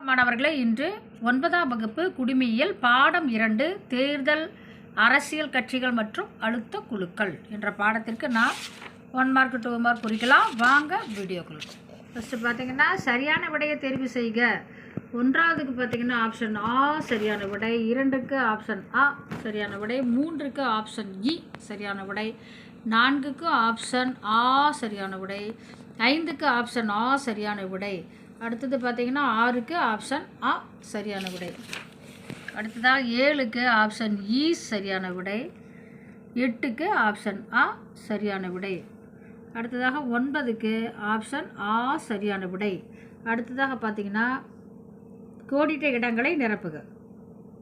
மாணவர்களே இன்று ஒன்பதாம் வகுப்பு குடிமையியல் பாடம் இரண்டு தேர்தல் அரசியல் கட்சிகள் மற்றும் அழுத்த குழுக்கள் என்ற பாடத்திற்கு நான் ஒன் மார்க் டூ மார்க் குறிக்கலாம். வாங்க வீடியோக்குள். ஃபஸ்ட்டு பார்த்தீங்கன்னா சரியான விடையை தெரிவு செய்க. ஒன்றாவதுக்கு பார்த்தீங்கன்னா ஆப்ஷன் ஆ சரியான விடை. இரண்டுக்கு ஆப்ஷன் ஆ சரியான விடை. மூன்றுக்கு ஆப்ஷன் இ e, சரியான விடை. நான்குக்கு ஆப்ஷன் ஆ சரியான விடை. ஐந்துக்கு ஆப்ஷன் ஆ சரியான விடை. அடுத்தது பார்த்தீங்கன்னா ஆறுக்கு ஆப்ஷன் ஆ சரியான விடை. அடுத்ததாக ஏழுக்கு ஆப்ஷன் இ e சரியான விடை. எட்டுக்கு ஆப்ஷன் ஆ சரியான விடை. அடுத்ததாக ஒன்பதுக்கு ஆப்ஷன் ஆ சரியான விடை. அடுத்ததாக பார்த்தீங்கன்னா கோடிட்ட இடங்களை நிரப்புக.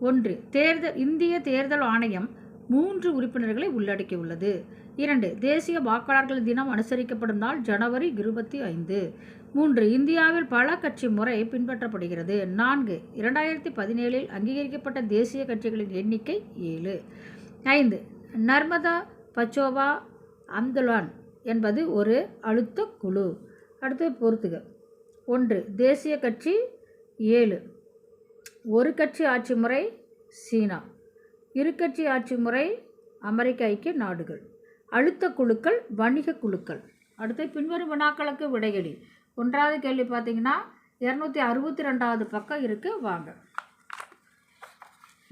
ஒன்று தேர்தல் இந்திய தேர்தல் ஆணையம் மூன்று உறுப்பினர்களை உள்ளடக்கியுள்ளது. இரண்டு தேசிய வாக்காளர்கள் தினம் அனுசரிக்கப்படும் நாள் ஜனவரி இருபத்தி ஐந்து. மூன்று இந்தியாவில் பல கட்சி முறை பின்பற்றப்படுகிறது. நான்கு இரண்டாயிரத்தி பதினேழில் அங்கீகரிக்கப்பட்ட தேசிய கட்சிகளின் எண்ணிக்கை ஏழு. ஐந்து நர்மதா பச்சோவா அந்தலான் என்பது ஒரு அழுத்த குழு. அடுத்து பொறுத்துக. ஒன்று தேசிய கட்சி ஏழு. ஒரு கட்சி ஆட்சி முறை சீனா. இருக்கட்சி ஆட்சி முறை அமெரிக்க ஐக்கிய நாடுகள். அழுத்த குழுக்கள் வணிக குழுக்கள். அடுத்து பின்வரும் வினாக்களுக்கு விடையளி ஒன்றாவது கேள்வி பார்த்தீங்கன்னா இரநூத்தி அறுபத்தி ரெண்டாவது பக்கம் இருக்குது வாங்க.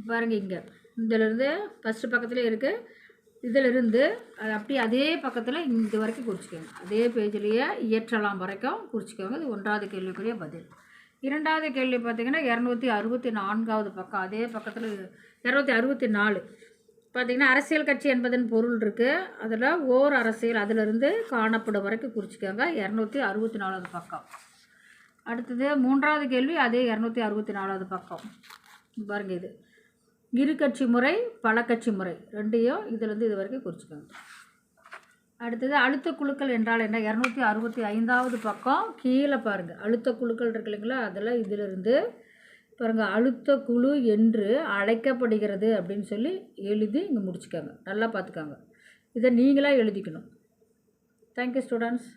பாருங்க இங்கே. இதிலிருந்து ஃபஸ்ட்டு பக்கத்தில் இருக்குது இதிலிருந்து அது அப்படியே அதே பக்கத்தில் இது வரைக்கும் குறிச்சிக்கோங்க. அதே பேஜ்லேயே இயற்றலாம் வரைக்கும் குறிச்சிக்கோங்க. இது ஒன்றாவது கேள்விக்குரிய பதில். இரண்டாவது கேள்வி பார்த்தீங்கன்னா இரநூத்தி அறுபத்தி நான்காவது பக்கம். அதே பக்கத்தில் இரநூத்தி அறுபத்தி நாலு. பார்த்திங்கன்னா அரசியல் கட்சி என்பதன் பொருள் இருக்குது அதில் ஓர் அரசியல் அதிலிருந்து காணப்படும் வரைக்கும் குறிச்சிக்கோங்க. இரநூத்தி அறுபத்தி நாலாவது பக்கம். அடுத்தது மூன்றாவது கேள்வி அதே இரநூத்தி அறுபத்தி நாலாவது பக்கம். பாருங்க இது. இரு கட்சி முறை பல கட்சி முறை. ரெண்டையும் இதுலேருந்து இது வரைக்கும் குறிச்சிக்கோங்க. அடுத்தது அழுத்த குழுக்கள் என்றால் என்ன? இரநூத்தி அறுபத்தி ஐந்தாவது பக்கம் கீழே பாருங்கள் அழுத்த குழுக்கள் இருக்கு இல்லைங்களா? அதெல்லாம் இதிலிருந்து பாருங்கள் அழுத்த குழு என்று அழைக்கப்படுகிறது அப்படின்னு சொல்லி எழுதி இங்கே முடிச்சுக்கோங்க. நல்லா பார்த்துக்காங்க இதை நீங்களாக எழுதிக்கணும். Thank you students